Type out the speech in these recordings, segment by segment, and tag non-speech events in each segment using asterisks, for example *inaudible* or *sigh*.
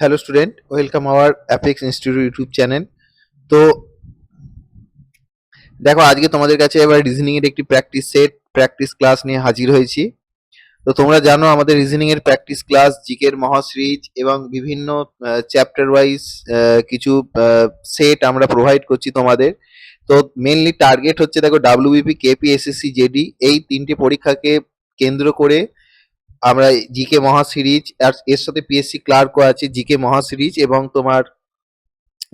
Hello student welcome our apex institute YouTube channel তো দেখো, আজকে তোমাদের কাছে এবার রিজনিং এর একটি প্র্যাকটিস সেট প্র্যাকটিস ক্লাস নিয়ে হাজির হয়েছি। তো তোমরা জানো, আমাদের রিজনিং এর প্র্যাকটিস ক্লাস জিকের মহাসিরিজ এবং বিভিন্ন চ্যাপ্টার ওয়াইজ কিছু সেট আমরা প্রোভাইড করছি তোমাদের। তো মেনলি টার্গেট হচ্ছে দেখো ডাব্লিউবিপি কেপি এসএসসি জেডি এই তিনটে পরীক্ষাকে কেন্দ্র করে আমরা জিকে মহা সিরিজ আর এর সাথে পিএসসি ক্লার্কও আছে জিকে মহা সিরিজ এবং তোমার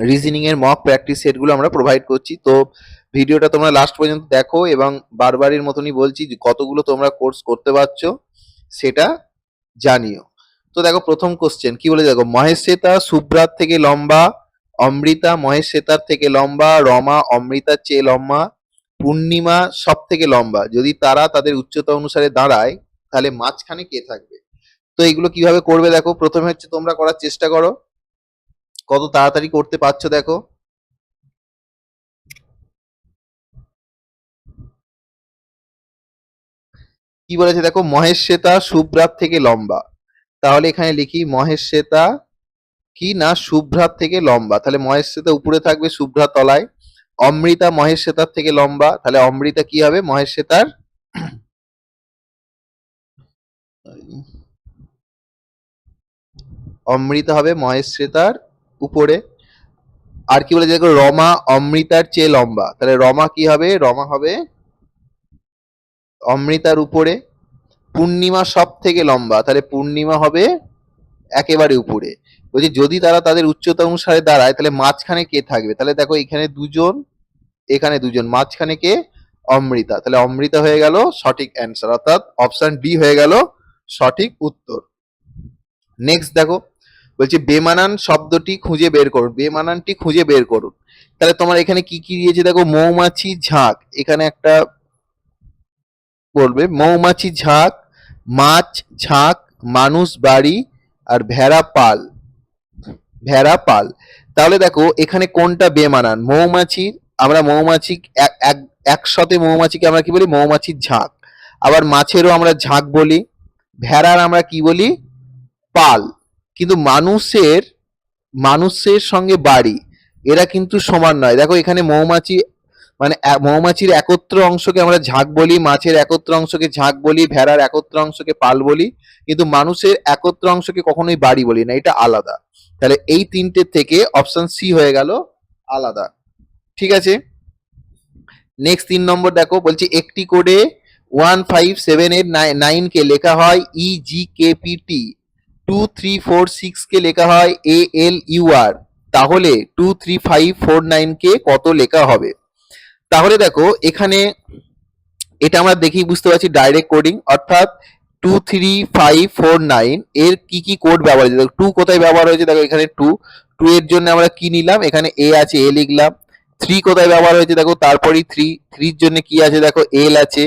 রিজনিং এর মক প্র্যাকটিস সেটগুলো আমরা প্রোভাইড করছি। তো ভিডিওটা তোমরা লাস্ট পর্যন্ত দেখো এবং বারবারের মতনই বলছি কতগুলো তোমরা কোর্স করতে পারছ, সেটা জানিও। তো দেখো প্রথম কোশ্চেন কি বলে দেখো? মহেশ শ্বেতা সুব্রাত থেকে লম্বা, অমৃতা মহেশ শ্বেতার থেকে লম্বা, রমা অমৃতার চেয়ে লম্বা, পূর্ণিমা সব থেকে লম্বা। যদি তারা তাদের উচ্চতা অনুসারে দাঁড়ায় তাহলে মাঝখানে কে থাকবে? তো এগুলো কীভাবে করবে দেখো? প্রথমে হচ্ছে তোমরা করার চেষ্টা করো। কত তাড়াতাড়ি করতে পারছ দেখো। কি বলেছে দেখো? মহেশ শ্বেতা শুভ্রাত থেকে লম্বা। তাহলে এখানে লিখি মহেশ শ্বেতা কি না শুভ্রাত থেকে লম্বা। তাহলে মহেশ শ্বেতা উপরে থাকবে শুভ্রা তলায়। অমৃতা মহেশ শ্বেতার থেকে লম্বা। তাহলে অমৃতা কি হবে? মহেশ শ্বেতার অমৃতা হবে মহেশ শ্বেতার উপরে। আর কি বলে দেখো রমা অমৃতার চেয়ে লম্বা। তাহলে রমা কি হবে? রমা হবে অমৃতার উপরে। পূর্ণিমা সব থেকে লম্বা। তাহলে পূর্ণিমা হবে একেবারে উপরে। বলছি, যদি তারা তাদের উচ্চতা অনুসারে দাঁড়ায়, তাহলে মাঝখানে কে থাকবে? তাহলে দেখো, এখানে দুজন এখানে দুজন। মাঝখানে কে? অমৃতা। তাহলে অমৃতা হয়ে গেল সঠিক অ্যান্সার অর্থাৎ অপশন ডি হয়ে গেল সঠিক উত্তর। নেক্সট দেখো, বলছে বেমানান শব্দটি খুঁজে বের করুন, বেমানানটি খুঁজে বের করুন। তাহলে তোমার এখানে কি কি দিয়েছে দেখো, মৌমাছি ঝাঁক, এখানে একটা বলবে, মৌমাছি ঝাঁক, মাছ ঝাঁক, মানুষ বাড়ি আর ভেড়া পাল ভেড়া পাল। তাহলে দেখো, এখানে কোনটা বেমানান? মৌমাছির আমরা মৌমাছি এক- এক- একসাথে মৌমাছিকে আমরা কি বলি? মৌমাছির ঝাঁক। আবার মাছেরও আমরা ঝাঁক বলি। ভেড়ার আমরা কি বলি? পাল। কিন্তু মানুষের মানুষের সঙ্গে বাড়ি, এরা কিন্তু সমান নয়। দেখো এখানে মৌমাছি মানে মৌমাছির একত্র অংশকে আমরা ঝাঁক বলি, মাছের একত্র অংশকে ঝাঁক বলি, ভেড়ার একত্র অংশকে পাল বলি, কিন্তু মানুষের একত্র অংশকে কখনোই বাড়ি বলি না, এটা আলাদা। তাহলে এই তিনটে থেকে অপশন সি হয়ে গেল, আলাদা। ঠিক আছে? নেক্সট তিন নম্বর দেখো, বলছি একটি কোডে one five seven eight nine কে লেখা হয় E G K P T three four six কে লেখা হয় এ এল ইউ আর তাহলে two three five four nine কে কত লেখা হবে তাহলে দেখো এখানে এটা আমরা দেখেই বুঝতে পারছি ডাইরেক্ট কোডিং অর্থাৎ two three five four nine এর কি কি কোড ব্যবহার হয়েছে দেখো টু কোথায় ব্যবহার হয়েছে দেখো এখানে টু টু এর জন্য আমরা কি নিলাম এখানে এ আছে এ লিখলাম থ্রি কোথায় ব্যবহার হয়েছে দেখো তারপরেই থ্রি থ্রির জন্য কি আছে দেখো এল আছে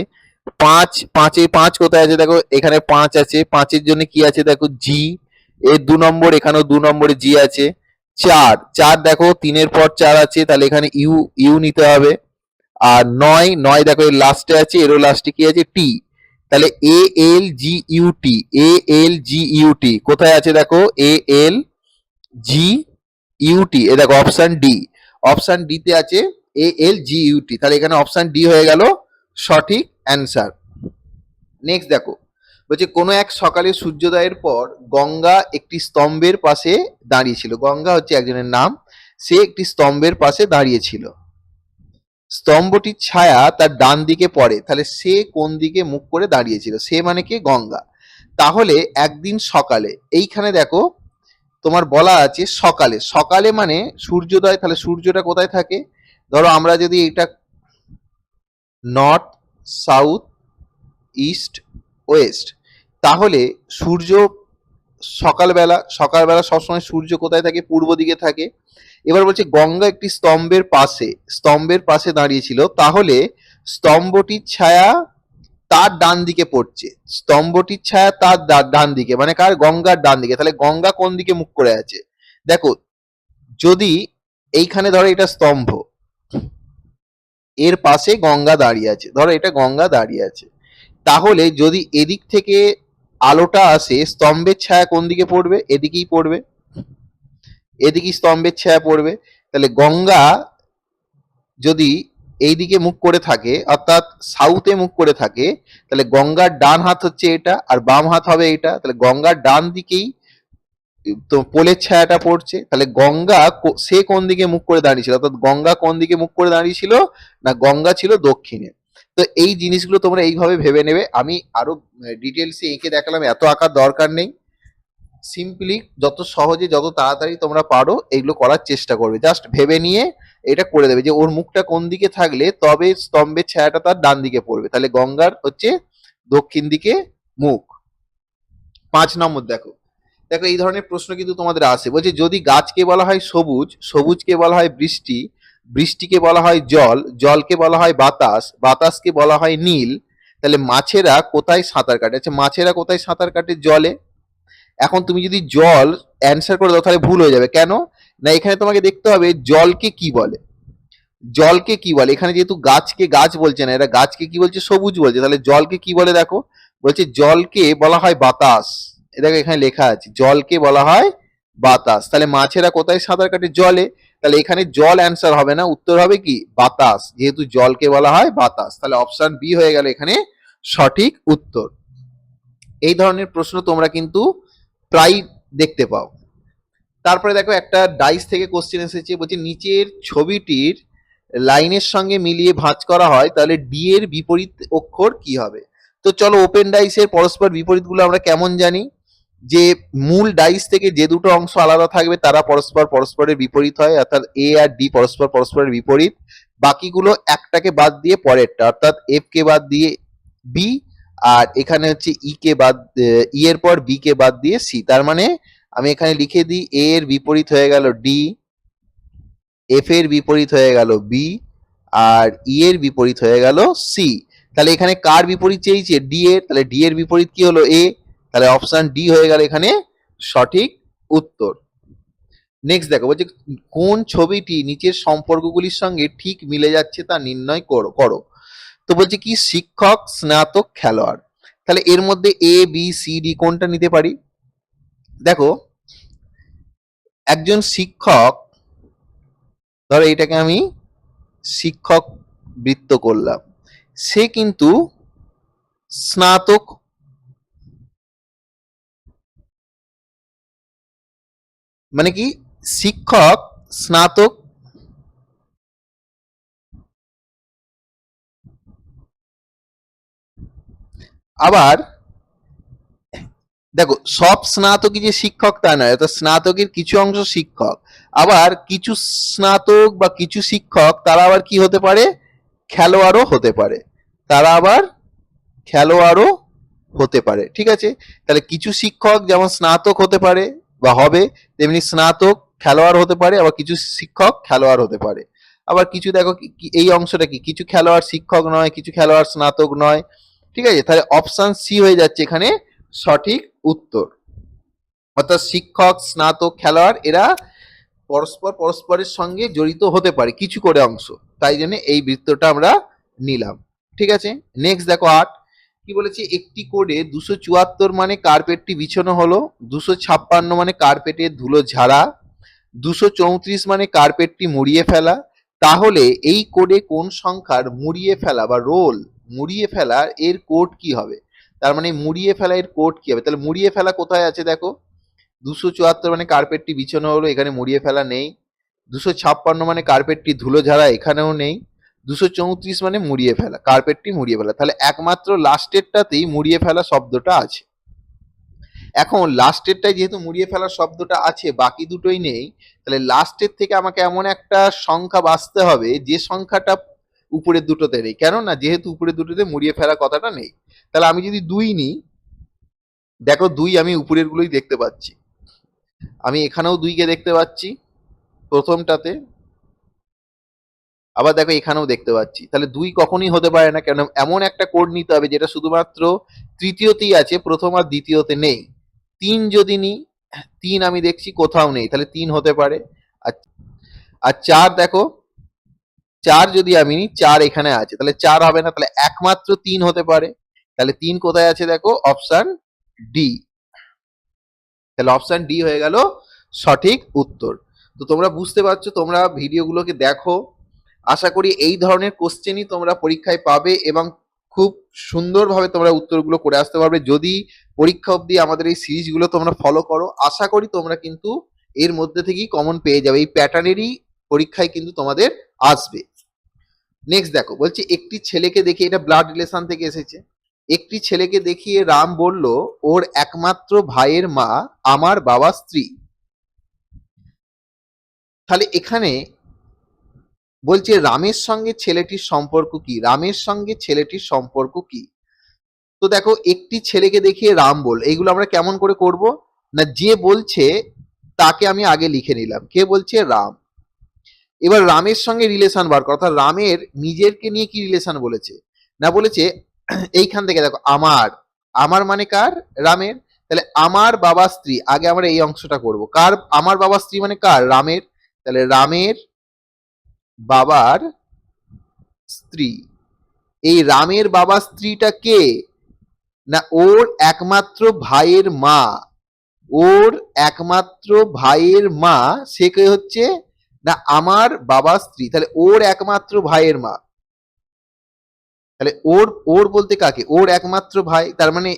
পাঁচ, পাঁচে পাঁচ কোথায় আছে? দেখো, এখানে পাঁচ আছে। পাঁচের জন্য কি আছে? দেখো, জি। এর দু নম্বর, এখানেও দু নম্বরে জি আছে। চার চার দেখো, তিনের পর চার আছে, তাহলে এখানে ইউ ইউ নিতে হবে। আর নয় নয় দেখো, এর লাস্টে আছে, এরও লাস্টে কি আছে? টি। তাহলে এ, এল, জি, you, T. A, L, G, you, টি। কোথায় আছে দেখো? এ, এল, জি ইউটি এ দেখো অপশন ডি অপশন ডি তে আছে, এ, এল, জি ইউটি তাহলে এখানে অপশন ডি হয়ে গেল। সঠিক অ্যান্সার। নেক্সট দেখো, বলছে, কোনো এক সকালে সূর্যোদয়ের পর গঙ্গা একটি স্তম্ভের পাশে দাঁড়িয়েছিল। গঙ্গা হচ্ছে একজনের নাম। সে একটি স্তম্ভের পাশে দাঁড়িয়েছিল। স্তম্ভটির ছায়া তার ডান দিকে পড়ে। তাহলে সে কোন দিকে মুখ করে দাঁড়িয়েছিল? সে মানে কি? গঙ্গা। তাহলে একদিন সকালে, এইখানে দেখো, তোমার বলা আছে সকালে। সকালে মানে সূর্যোদয়, তাহলে সূর্যটা কোথায় থাকে? ধরো আমরা যদি এটা নর্থ সাউথ, ইস্ট, ওয়েস্ট। তাহলে সূর্য সকালবেলা সকালবেলা সবসময় সূর্য কোথায় থাকে? পূর্ব দিকে থাকে। এবার বলছে গঙ্গা একটি স্তম্ভের পাশে স্তম্ভের পাশে দাঁড়িয়েছিল। তাহলে স্তম্ভটির ছায়া তার ডান দিকে পড়ছে। স্তম্ভটির ছায়া তার ডান দিকে। মানে কার? গঙ্গার ডান দিকে। তাহলে গঙ্গা কোন দিকে মুখ করে আছে? দেখো, যদি এইখানে ধরো এটা স্তম্ভ এর পাশে গঙ্গা দাঁড়িয়ে আছে। ধরো এটা গঙ্গা দাঁড়িয়ে আছে। তাহলে যদি এদিক থেকে আলোটা আসে, স্তম্ভের ছায়া কোন দিকে পড়বে? এদিকেই পড়বে। এদিকেই স্তম্ভের ছায়া পড়বে। তাহলে গঙ্গা যদি এইদিকে মুখ করে থাকে, অর্থাৎ সাউথে মুখ করে থাকে, তাহলে গঙ্গার ডান হাত হচ্ছে এটা আর বাম হাত হবে এটা। তাহলে গঙ্গার ডান দিকেই তো পোলের ছায়াটা পড়ছে, তাহলে গঙ্গা সে কোন দিকে মুখ করে দাঁড়িয়েছিল? অর্থাৎ গঙ্গা কোন দিকে মুখ করে দাঁড়িয়েছিল? না, গঙ্গা ছিল দক্ষিণে। তো এই জিনিসগুলো তোমরা এইভাবে ভেবে নেবে। আমি আরও ডিটেলসে এঁকে দেখালাম, এত আঁকার দরকার নেই। সিম্পলি যত সহজে, যত তাড়াতাড়ি তোমরা পারো, এগুলো করার চেষ্টা করবে। জাস্ট ভেবে নিয়ে এটা করে দেবে যে, ওর মুখটা কোন দিকে থাকলে তবে স্তম্ভের ছায়াটা তার ডান দিকে পড়বে। তাহলে গঙ্গার হচ্ছে দক্ষিণ দিকে মুখ। পাঁচ নম্বর দেখো। দেখো, এই ধরনের প্রশ্ন কিন্তু তোমাদের আসে। বলছে, যদি গাছকে বলা হয় সবুজ, সবুজকে বলা হয় বৃষ্টি, বৃষ্টিকে বলা হয় জল, জলকে বলা হয় বাতাস, বাতাসকে বলা হয় নীল, তাহলে মাছেরা কোথায় সাঁতার কাটে? আচ্ছা মাছেরা কোথায় সাঁতার কাটে? জলে। এখন তুমি যদি জল অ্যান্সার করে দাও, তাহলে ভুল হয়ে যাবে। কেন? না, এখানে তোমাকে দেখতে হবে, জলকে কি বলে? জলকে কি বলে? এখানে যেহেতু গাছকে গাছ বলছে না, এরা গাছকে কি বলছে? সবুজ বলছে। তাহলে জলকে কি বলে দেখো? বলছে, জলকে বলা হয় বাতাস। দেখো এখানে লেখা আছে, জলকে বলা হয় বাতাস। তাহলে মাছেরা কোথায় সাঁতার কাটে? জলে। তাহলে এখানে জল অ্যান্সার হবে না, উত্তর হবে কি? বাতাস। যেহেতু জলকে বলা হয় বাতাস, তাহলে অপশন বি হয়ে গেল এখানে সঠিক উত্তর। এই ধরনের প্রশ্ন তোমরা কিন্তু প্রায় দেখতে পাও। তারপরে দেখো একটা ডাইস থেকে কোশ্চেন এসেছে, বলছে নিচের ছবিটির লাইনের সঙ্গে মিলিয়ে ভাঁজ করা হয়, তাহলে ডি এর বিপরীত অক্ষর কি হবে? তো চলো ওপেন ডাইসের পরস্পর বিপরীতগুলো আমরা কেমন জানি? যে মূল ডাইস থেকে যে দুটো অংশ আলাদা থাকবে, তারা পরস্পর পরস্পরের বিপরীত হয়, অর্থাৎ এ আর ডি পরস্পর পরস্পরের বিপরীত। বাকিগুলো একটাকে বাদ দিয়ে পরেরটা, অর্থাৎ এফ কে বাদ দিয়ে বি আর এখানে হচ্ছে ই কে বাদ ই এর পর বি কে বাদ দিয়ে সি তার মানে আমি এখানে লিখে দিই এ এর বিপরীত হয়ে গেল ডি এফ এর বিপরীত হয়ে গেল বি আর ই এর বিপরীত হয়ে গেল সি তাহলে এখানে কার বিপরীত চেয়েছে? ডি এর। তাহলে ডি এর বিপরীত কি হলো? এ তাহলে অপশন ডি হয়ে গেল এখানে সঠিক উত্তর। নেক্সট দেখো, বলছে কোন ছবিটি নিচের সম্পর্কগুলির সঙ্গে ঠিক মিলে যাচ্ছে তা নির্ণয় করো করো। তো বলছে কি, শিক্ষক, স্নাতক, খেলোয়াড়। তাহলে এর মধ্যে এ বি সি ডি কোনটা নিতে পারি? দেখো, একজন শিক্ষক, ধরো এটাকে আমি শিক্ষক বৃত্ত করলাম। সে কিন্তু স্নাতক মানে কি? শিক্ষক, স্নাতক, আবার দেখো, সব স্নাতকই যে শিক্ষক তা নয়, অর্থাৎ স্নাতকের কিছু অংশ শিক্ষক। আবার কিছু স্নাতক বা কিছু শিক্ষক, তারা আবার কি হতে পারে? খেলোয়াড়ও হতে পারে। তারা আবার খেলোয়াড়ও হতে পারে, ঠিক আছে? তাহলে কিছু শিক্ষক যেমন স্নাতক হতে পারে বা হবে, তেমনি স্নাতক খেলোয়াড় হতে পারে, আবার কিছু শিক্ষক খেলোয়াড় হতে পারে। আবার কিছু দেখো এই অংশটা কি, কিছু খেলোয়াড় শিক্ষক নয়, কিছু খেলোয়াড় স্নাতক নয়, ঠিক আছে? তাহলে অপশান সি হয়ে যাচ্ছে এখানে সঠিক উত্তর। অর্থাৎ শিক্ষক, স্নাতক, খেলোয়াড়, এরা পরস্পর পরস্পরের সঙ্গে জড়িত হতে পারে, কিছু করে অংশ। তাই জন্য এই বৃত্তটা আমরা নিলাম। ঠিক আছে? নেক্সট দেখো আট। কি বলেছে? একটি কোডে দুশো চুয়াত্তর মানে কার্পেটটি বিছানো হলো, দুশো ছাপ্পান্ন মানে কার্পেটের ধুলো ঝাড়া, দুশো চৌত্রিশ মানে কার্পেটটি মুড়িয়ে ফেলা। তাহলে এই কোডে কোন সংখ্যার মুড়িয়ে ফেলা বা রোল মুড়িয়ে ফেলা এর কোড কি হবে? তার মানে মুড়িয়ে ফেলা এর কোড কি হবে? তাহলে মুড়িয়ে ফেলা কোথায় আছে দেখো? দুশো চুয়াত্তর মানে কার্পেটটি বিছানো হলো, এখানে মুড়িয়ে ফেলা নেই। দুশো ছাপ্পান্ন মানে কার্পেটটি ধুলো ঝাড়া, এখানেও নেই। দুশো চৌত্রিশ মানে মুড়িয়ে ফেলা কার্পেটটি মুড়িয়ে ফেলা। তাহলে একমাত্র লাস্টেরটাতেই মুড়িয়ে ফেলা শব্দটা আছে। এখন লাস্টেরটায় যেহেতু মুড়িয়ে ফেলার শব্দটা আছে, বাকি দুটোই নেই, তাহলে লাস্টের থেকে আমাকে এমন একটা সংখ্যা বাঁচতে হবে, যে সংখ্যাটা উপরের দুটোতে নেই। কেন না যেহেতু উপরের দুটোতে মুড়িয়ে ফেলা কথাটা নেই, তাহলে আমি যদি দুই নিই, দেখো দুই আমি উপরের গুলোই দেখতে পাচ্ছি। আমি এখানেও দুইকে দেখতে পাচ্ছি, প্রথমটাতে আবার দেখো এখানেও দেখতে পাচ্ছি। তাহলে দুই কখনই হতে পারে না, কেন এমন একটা কোড নিতে হবে যেটা শুধুমাত্র তৃতীয়তেই আছে, প্রথম আর দ্বিতীয়তে নেই। তিন যদি নিই, তিন আমি দেখছি কোথাও নেই, তাহলে তিন হতে পারে। আর চার দেখো, চার যদি আমি নিই, চার এখানে আছে, তাহলে চার হবে না, তাহলে একমাত্র তিন হতে পারে। তাহলে তিন কোথায় আছে দেখো অপশান ডি তাহলে অপশান ডি হয়ে গেল সঠিক উত্তর। তো তোমরা বুঝতে পারছ, তোমরা ভিডিওগুলোকে দেখো। আশা করি এই ধরনের কোশ্চেনই তোমরা পরীক্ষায় পাবে এবং খুব সুন্দরভাবে তোমরা উত্তরগুলো করে আসতে পারবে। যদি পরীক্ষা অবধি আমাদের এই সিরিজগুলো তোমরা ফলো করো, আশা করি তোমরা কিন্তু এর মধ্যে থেকেই কমন পেয়ে যাবে। এই প্যাটার্নেরই পরীক্ষায় কিন্তু তোমাদের আসবে। নেক্সট দেখো, বলছে একটি ছেলেকে দেখে এটা ব্লাড রিলেশন থেকে এসেছে। একটি ছেলেকে দেখিয়ে রাম বলল, ওর একমাত্র ভাইয়ের মা আমার বাবা স্ত্রী। তাহলে এখানে বলছে, রামের সঙ্গে ছেলেটির সম্পর্ক কি? রামের সঙ্গে ছেলেটির সম্পর্ক কি? তো দেখো, একটি ছেলেকে দেখিয়ে রাম বল এইগুলো আমরা কেমন করে করব? না, যে বলছে, তাকে আমি আগে লিখে নিলাম। কে বলছে? রাম। এবার রামের সঙ্গে রিলেশন বার করা, অর্থাৎ রামের নিজেরকে নিয়ে কি রিলেশন বলেছে? না, বলেছে, এইখান থেকে দেখো, আমার। আমার মানে কার? রামের। তাহলে আমার বাবা স্ত্রী, আগে আমরা এই অংশটা করব। কার? আমার বাবা স্ত্রী মানে কার? রামের। তাহলে রামের বাবার স্ত্রী। এই রামের বাবা স্ত্রীটা কে? না, ওর একমাত্র ভাইয়ের মা। ওর একমাত্র ভাইয়ের মা, সে কে হচ্ছে? না, আমার বাবা স্ত্রী। তাহলে ওর একমাত্র ভাইয়ের মা। তাহলে ওর ওর বলতে কাকে? ওর একমাত্র ভাই, তার মানে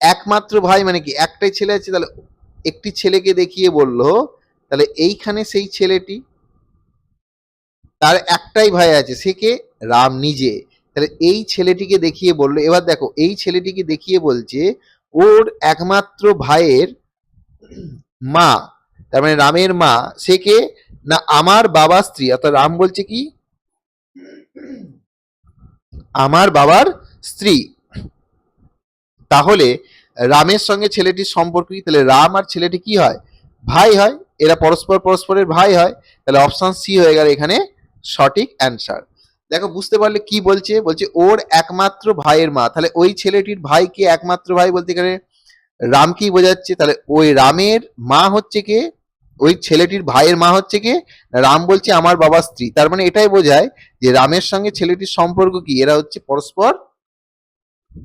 একমাত্র ভাই মানে কি? একটাই ছেলে আছে, তাহলে একটি ছেলেকে দেখিয়ে বলল তাহলে এইখানে সেই ছেলেটি, তার একটাই ভাই আছে, সে কে? রাম নিজে। তাহলে এই ছেলেটিকে দেখিয়ে বলল, এবার দেখো, এই ছেলেটিকে দেখিয়ে বলছে, ওর একমাত্র ভাইয়ের মা, তার মানে রামের মা, সে কে? না, আমার বাবা স্ত্রী। অর্থাৎ রাম বলছে কি? আমার বাবার স্ত্রী। তাহলে রামের সঙ্গে ছেলেটির সম্পর্ক কি? তাহলে রাম আর ছেলেটি কি হয়? ভাই হয়। এরা পরস্পর পরস্পরের ভাই হয়, তাহলে অপশান সি হয়ে গেল এখানে সঠিক অ্যান্সার দেখো, বুঝতে পারলে কি বলছে? বলছে, ওর একমাত্র ভাইয়ের মা। তাহলে ওই ছেলেটির ভাইকে একমাত্র ভাই বলতে এখানে রামকেই বোঝাচ্ছে? তাহলে ওই রামের মা হচ্ছে কে? ওই ছেলেটির ভাইয়ের মা হচ্ছে কে? রাম বলছে, আমার বাবার স্ত্রী। তার মানে এটাই বোঝায় যে রামের সঙ্গে ছেলেটির সম্পর্ক কি? এরা হচ্ছে পরস্পর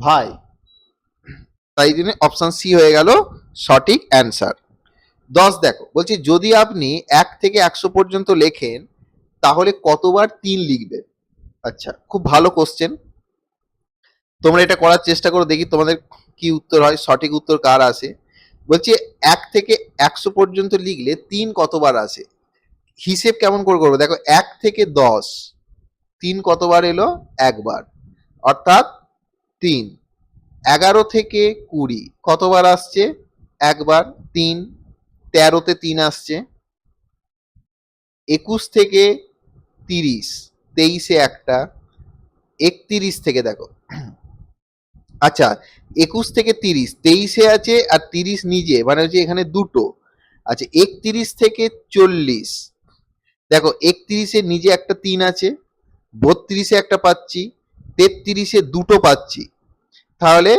ভাই। তাই জন্য অপশন সি হয়ে গেল সঠিক অ্যান্সার দশ দেখো, বলছি যদি আপনি এক থেকে একশো পর্যন্ত লেখেন, তাহলে কতবার তিন লিখবেন? আচ্ছা খুব ভালো কোশ্চেন তোমরা এটা করার চেষ্টা করো, দেখি তোমাদের কি উত্তর হয়, সঠিক উত্তর কার আসে? বলছি এক থেকে একশো পর্যন্ত লিখলে তিন কতবার আসে? হিসেব কেমন করে করব? দেখো, এক থেকে দশ, তিন কতবার এলো? একবার। অর্থাৎ তিন। এগারো থেকে কুড়ি, কতবার আসছে? একবার, তিন তেরোতে তিন আসছে। একুশ থেকে তিরিশ, তেইশে একটা, একত্রিশ থেকে দেখো। আচ্ছা একুশ থেকে তিরিশ, তেইশে আছে আর তিরিশ নিজে মানে হচ্ছে এখানে দুটো। আচ্ছা একত্রিশ থেকে চল্লিশ, দেখো একত্রিশে নিজে একটা তিন আছে, বত্রিশে একটা পাচ্ছি, তেত্রিশে দুটো পাচ্ছি। তাহলে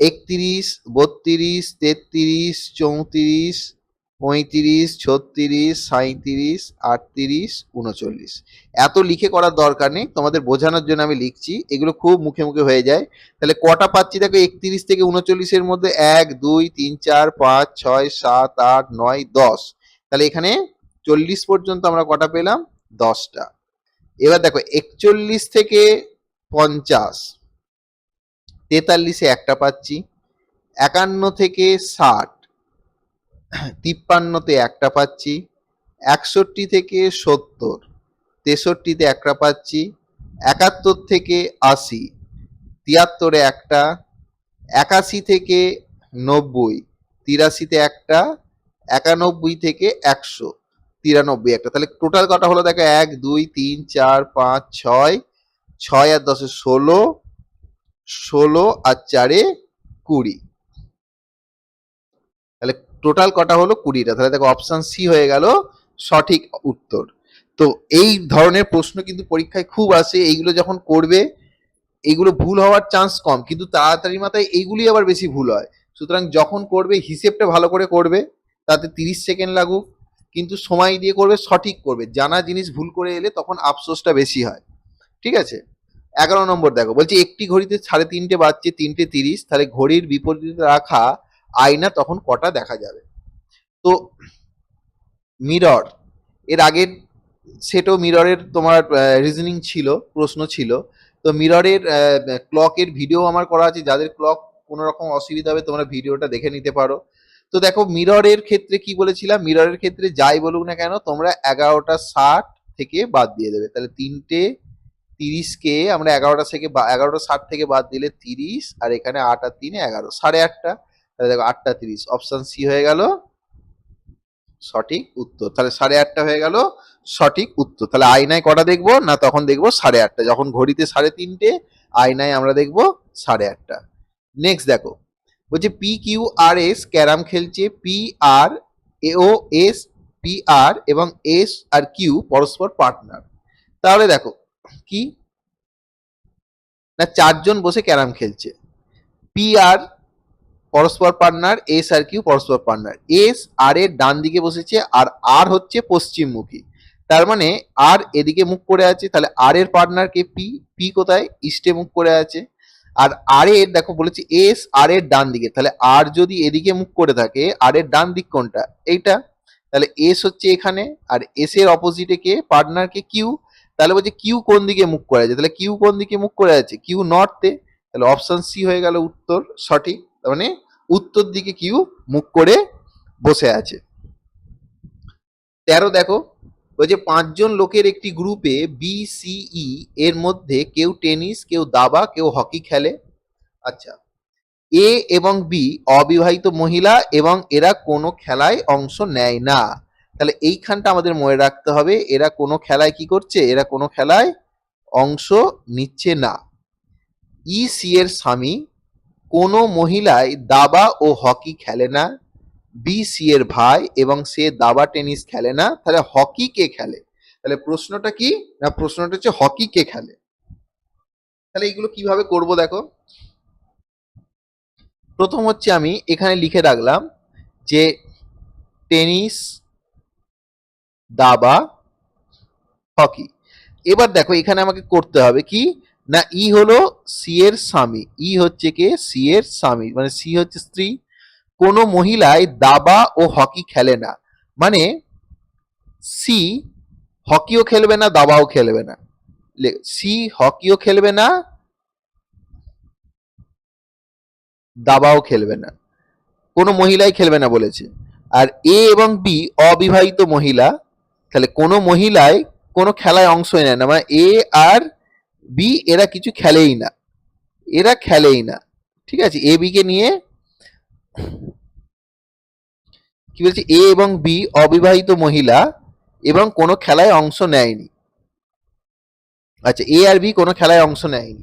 একত্রিশ, বত্রিশ, তেত্রিশ, চৌত্রিশ, পঁয়ত্রিশ, ছত্রিশ সাঁত্রিশ আটত্রিশ, উনচল্লিশ। এত লিখে করার দরকার নেই, তোমাদের বোঝানোর জন্য আমি লিখছি, এগুলো খুব মুখে মুখে হয়ে যায়। তাহলে কটা পাচ্ছি দেখো, একত্রিশ থেকে উনচল্লিশের মধ্যে এক, দুই, তিন, চার, পাঁচ, ছয়, সাত, আট, নয়, দশ। তাহলে এখানে চল্লিশ পর্যন্ত আমরা কটা পেলাম? দশটা। এবার দেখো, একচল্লিশ থেকে পঞ্চাশ। তেতাল্লিশে একটা পাচ্ছি, একান্ন থেকে ষাট, তিপ্পান্নতে একটা পাচ্ছি, একষট্টি থেকে সত্তর, তেষট্টিতে একটা পাচ্ছি, একাত্তর থেকে আশি, তিয়াত্তরে একটা, একাশি থেকে নব্বই, তিরাশিতে একটা, একানব্বই থেকে একশো, তিরানব্বই একটা। তাহলে টোটাল কটা হলো দেখো? এক, দুই, তিন, চার, পাঁচ, ছয় ছয় আর দশে ষোলো ষোলো আর চারে কুড়ি। তাহলে টোটাল কটা হলো কুড়িটা? তাহলে দেখো অপশন সি হয়ে গেল সঠিক উত্তর। তো এই ধরনের প্রশ্ন কিন্তু পরীক্ষায় খুব আসে, এইগুলো যখন করবে এইগুলো ভুল হওয়ার চান্স কম, কিন্তু তাড়াতাড়ি মাথায় এইগুলি আবার বেশি ভুল হয়। সুতরাং যখন করবে, হিসেবটা ভালো করে করবে, তাতে তিরিশ সেকেন্ড লাগুক, কিন্তু সময় দিয়ে করবে, সঠিক করবে। জানা জিনিস ভুল করে এলে তখন আফসোসটা বেশি হয়। ঠিক আছে? এগারো নম্বর দেখো, বলছি একটি ঘড়িতে সাড়ে তিনটে বাজছে, তিনটে তিরিশ, তাহলে ঘড়ির বিপরীতে রাখা আয়না তখন কটা দেখা যাবে? তো মিরর এর আগের সেটও মিররের তোমার রিজনিং ছিল, প্রশ্ন ছিল। তো মিররের ক্লকের ভিডিও আমার করা আছে, যাদের ক্লক কোনো রকম অসুবিধা হবে, তোমরা ভিডিওটা দেখে নিতে পারো। তো দেখো মিররের ক্ষেত্রে কি বলেছিলাম? মিররের ক্ষেত্রে যাই বলুক না কেন, তোমরা এগারোটা ষাট থেকে বাদ দিয়ে দেবে। তাহলে তিনটে তিরিশকে আমরা এগারোটা থেকে এগারোটা ষাট থেকে বাদ দিলে তিরিশ, আর এখানে আট আর তিনে এগারো। সাড়ে আটটা? তাহলে দেখো আটটা তিরিশ। অপশান সি হয়ে গেল। সঠিক উত্তর। তাহলে সাড়ে আটটা হয়ে গেল। সঠিক উত্তর। তাহলে আয়নায় কটা দেখব? না, তখন দেখব সাড়ে আটটা। যখন ঘড়িতে সাড়ে তিনটে আয়নায় আমরা দেখব সাড়ে আটটা। নেক্সট দেখো। বলছে P Q R S carrom খেলছে পি আর ও এস পি আর এবং এস আর কিউ পরস্পর পার্টনার তাহলে দেখো কি? না, চারজন বসে ক্যারাম খেলছে। পি আর পরস্পর পার্টনার এস আর কিউ পরস্পর পার্টনার এস আর এর ডান দিকে বসেছে আর আর হচ্ছে পশ্চিমমুখী। তার মানে আর এদিকে মুখ করে আছে, তাহলে আর এর পার্টনার কে পি পি কোথায়? ইস্টে মুখ করে আছে। আর আর এর দেখো বলেছি এস আর এর ডান দিকে, তাহলে আর যদি এদিকে মুখ করে থাকে আর এর ডান দিক কোনটা? এইটা। তাহলে এস হচ্ছে এখানে, আর এস এর অপোজিটে কে? পার্টনার কে কিউ তাহলে বলছে কিউ কোন দিকে মুখ করে আছে? তাহলে কিউ কোন দিকে মুখ করে আছে? কিউ নর্থে তাহলে অপশন সি হয়ে গেল উত্তর, সঠিক। তার মানে উত্তর দিকে কিউ মুখ করে বসে আছে। তেরো দেখো, বলছে পাঁচজন লোকের একটি গ্রুপে বি সিই এর মধ্যে কেউ টেনিস, কেউ দাবা, কেউ হকি খেলে। আচ্ছা এ এবং বি অবিবাহিত মহিলা এবং এরা কোনো খেলায় অংশ নেয় না। তাহলে এইখানটা আমাদের মনে রাখতে হবে, এরা কোনো খেলায় কি করছে? এরা কোনো খেলায় অংশ নিচ্ছে না। ই সি এর স্বামী কোনো মহিলায় দাবা ও হকি খেলে না বি সি এর ভাই এবং সে দাবা টেনিস খেলে না, তাহলে হকি কে খেলে? তাহলে প্রশ্নটা কি? না, প্রশ্নটা হচ্ছে হকি কে খেলে? তাহলে এগুলো কীভাবে করব দেখো? প্রথম হচ্ছে আমি এখানে লিখে রাখলাম যে টেনিস দাবা হকি এবার দেখো, এখানে আমাকে করতে হবে কি? না, ই হলো সি এর স্বামী। ই হচ্ছে কে? সি এর স্বামী। মানে সি হচ্ছে স্ত্রী। কোনো মহিলায় দাবা ও হকি খেলে না। মানে সি হকিও খেলবে না, দাবাও খেলবে না। সি হকিও খেলবে না, দাবাও খেলবে না। কোনো মহিলাই খেলবে না বলেছে। আর এ এবং বি অবিবাহিত মহিলা তাহলে কোনো মহিলায় কোনো খেলায় অংশ নেয় না। মানে এ আর বি এরা কিছু খেলেই না। এরা খেলেই না। ঠিক আছে? এ বি কে নিয়ে কি বলছে? এ এবং বি অবিবাহিত মহিলা এবং কোনো খেলায় অংশ নেয়নি। আচ্ছা এ আর বি কোনো খেলায় অংশ নেয়নি।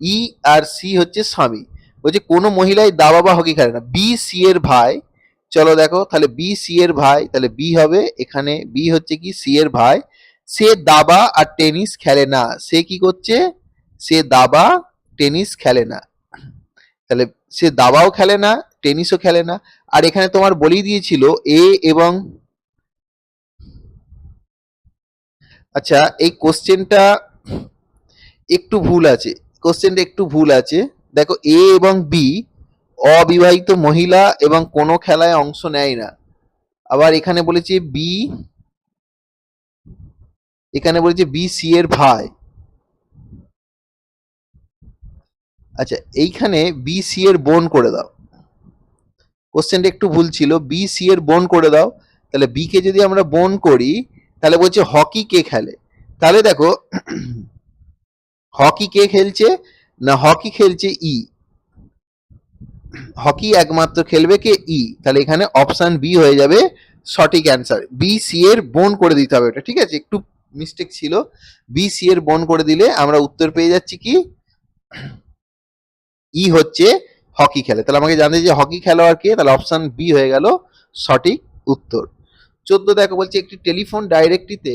ই আর সি হচ্ছে স্বামী। বলছে কোনো মহিলাই দাবা বা হকি খেলে না। বি সি এর ভাই চলো দেখো, তাহলে বি সি এর ভাই, তাহলে বি হবে, এখানে বি হচ্ছে কি? সি এর ভাই। সে দাবা আর টেনিস খেলে না। সে কি করছে? সে দাবা, টেনিস খেলে না। তাহলে সে দাবাও খেলে না, টেনিসও খেলে না। আর এখানে তোমার বলেই দিয়েছিল এ এবং আচ্ছা এই কোশ্চেনটা একটু ভুল আছে। কোশ্চেনটা একটু ভুল আছে। দেখো এ এবং বি অবিবাহিত মহিলা এবং কোনো খেলায় অংশ নেয় না। আবার এখানে বলেছে বি এখানে বলেছে বি সি এর ভাই। আচ্ছা এইখানে বি সি এর বোন করে দাও। কোশ্চেনটা একটু ভুল ছিল। বি সি এর বোন করে দাও। তাহলে বি কে যদি আমরা বোন করি, তাহলে বলছে হকি কে খেলে? তাহলে দেখো, হকি কে খেলছে না হকি খেলছে ই হকি একমাত্র খেলবে কে? ই তাহলে এখানে অপশন বি হয়ে যাবে সঠিক অ্যান্সার বি সি এর বোন করে দিতে হবে এটা ঠিক আছে? একটু মিস্টেক ছিল। বি সি এর বোন করে দিলে আমরা উত্তর পেয়ে যাচ্ছি কি? ই হচ্ছে হকি খেলে। তাহলে আমাকে জানতে যে হকি খেলোয়াড় কে? তাহলে অপশন বি হয়ে গেল সঠিক উত্তর। চোদ্দ দেখো বলছে, একটি টেলিফোন ডাইরেক্টরিতে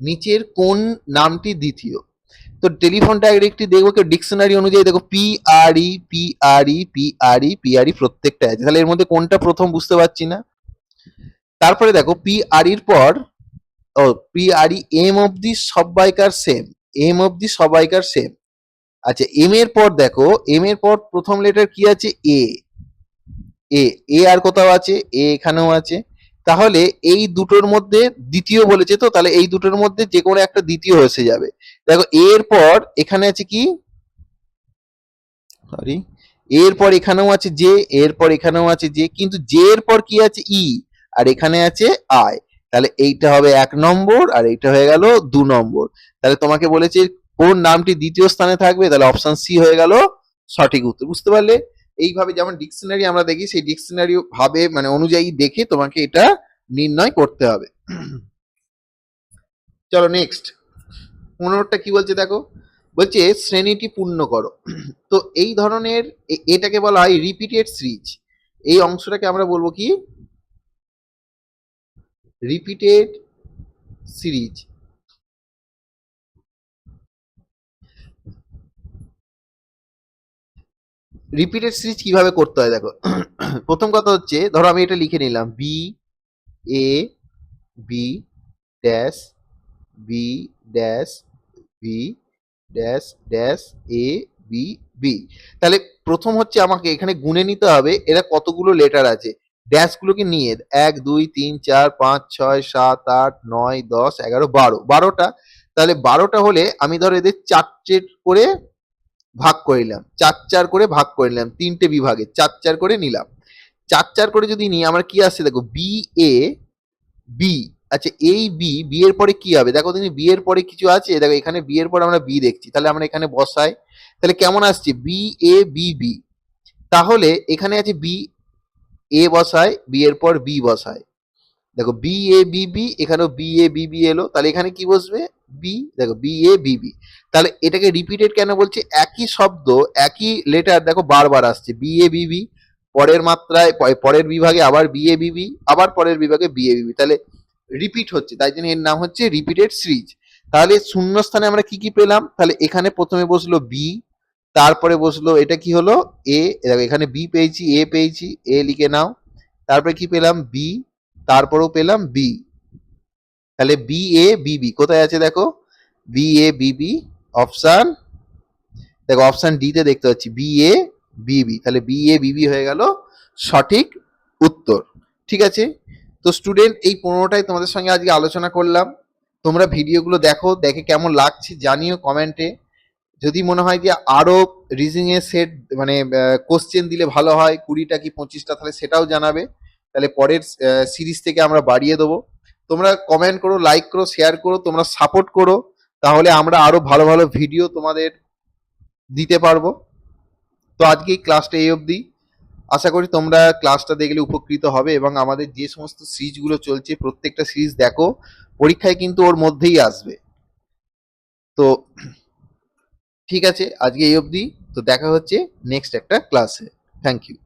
নিচের কোন নামটি দ্বিতীয়? তো টেলিফোন ডাইরেক্টরি দেখব কেউ ডিকশনারি অনুযায়ী দেখো P R E P R E P R E P R E প্রত্যেকটা আছে। তাহলে এর মধ্যে কোনটা প্রথম বুঝতে পারছি না? তারপরে দেখো পি আর ইর পর, O P R E M অব্দি সবাইকার সেম এম অব্দি সবাইকার সেম আচ্ছা এম এর পর দেখো এম এর পর প্রথম লেটার কি আছে? এ এ এ আর কোথাও আছে? এ এখানেও আছে। তাহলে এই দুটোর মধ্যে দ্বিতীয় বলেছে তো, তাহলে এই দুটোর মধ্যে যে কোনো একটা দ্বিতীয় এসে যাবে। দেখো, এরপর এখানে আছে কি? সরি এরপর এখানেও আছে যে, এরপর এখানেও আছে যে, কিন্তু যে এর পর কি আছে? ই আর এখানে আছে আয় তাহলে এইটা হবে এক নম্বর আর এইটা হয়ে গেল দু নম্বর। তাহলে তোমাকে বলেছে কোন নামটি দ্বিতীয় স্থানে থাকবে? তাহলে অপশন সি হয়ে গেল সঠিক উত্তর। বুঝতে পারলে? এইভাবে যেমন ডিকশনারি আমরা দেখি, সেই ডিকশনারি ভাবে মানে অনুযায়ী দেখে তোমাকে এটা নির্ণয় করতে হবে। চলো নেক্সট পনেরোটা কি বলছে দেখো? বলছে শ্রেণীটি পূর্ণ করো। তো এই ধরনের এটাকে বলা হয় রিপিটেড সিরিজ এই অংশটাকে আমরা বলব কি? রিপিটেড সিরিজ রিপিটেড সিরিজ কীভাবে করতে হয় দেখো। *clears throat* প্রথম কথা হচ্ছে, ধরো আমি এটা লিখে নিলাম B A B dash B dash B dash dash A B B তাহলে প্রথম হচ্ছে আমাকে এখানে গুনে নিতে হবে এরা কতগুলো লেটার আছে? ড্যাশগুলোকে নিয়ে, এক, দুই, তিন, চার, পাঁচ, ছয়, সাত, আট, নয়, দশ, এগারো, বারো। বারোটা, তাহলে বারোটা হলে আমি ধরো এদের চারটে করে ভাগ করে নিলাম। চার চার করে ভাগ করে নিলাম, তিনটে বিভাগে। চার চার করে নিলাম। চার চার করে যদি নিই, আমার কি আসছে দেখো? বি এ বি আচ্ছা এই বি বি এর পরে কি হবে? দেখো তুমি বি এর পরে কিছু আছে? দেখো, এখানে বি এর পরে আমরা বি দেখছি। তাহলে আমরা এখানে বসাই। তাহলে কেমন আসছে? বি এ বি বি তাহলে এখানে আছে বি এ বসায় বি এর পর বি বসায়। দেখো বি এ বি বি এখানেও বি এ বি বি এলো। তাহলে এখানে কি বসবে? বি দেখো বি এ বি বি তাহলে এটাকে রিপিটেড কেন বলছে? একই শব্দ, একই লেটার দেখো বারবার আসছে। বি এ বি বি পরের মাত্রায় পরের বিভাগে আবার বি এ বি বি আবার পরের বিভাগে বি এ বি বি তাহলে রিপিট হচ্ছে, তাই জন্য এর নাম হচ্ছে রিপিটেড সিরিজ তাহলে শূন্য স্থানে আমরা কি কি পেলাম? তাহলে এখানে প্রথমে বসল বি তারপরে বসল, এটা কি হলো? এ দেখো এখানে বি পেয়েছি এ পেয়েছি এ লিখে নাও। তারপরে কি পেলাম? বি তারপরেও পেলাম বি তাহলে বি এ বি বি কোথায় আছে দেখো? B A B B option দেখো অপশান ডি তে দেখতে পাচ্ছি বি এ বি বি তাহলে বি এ বি বি হয়ে গেল সঠিক উত্তর, ঠিক আছে? তো স্টুডেন্ট এই পনেরোটাই তোমাদের সঙ্গে আজকে আলোচনা করলাম, তোমরা ভিডিওগুলো দেখো, দেখে কেমন লাগছে জানিও কমেন্টে যদি মনে হয় যে আরও রিজিং এর সেট মানে কোশ্চেন দিলে ভালো হয়, কুড়িটা কি পঁচিশটা, তাহলে সেটাও জানাবে, তাহলে পরের সিরিজ থেকে আমরা বাড়িয়ে দেবো। তোমরা কমেন্ট করো লাইক করো শেয়ার করো, তোমরা সাপোর্ট করো, তাহলে আমরা আরও ভালো ভালো ভিডিও তোমাদের দিতে পারব। তো আজকে এই ক্লাসটা এই অবধি। আশা করি তোমরা ক্লাসটা দেখলে উপকৃত হবে এবং আমাদের যে সমস্ত সিরিজগুলো চলছে, প্রত্যেকটা সিরিজ দেখো, পরীক্ষায় কিন্তু ওর মধ্যেই আসবে। তো ঠিক আছে, আজকে এই অবধি। তো দেখা হচ্ছে নেক্সট একটা ক্লাসে থ্যাংক ইউ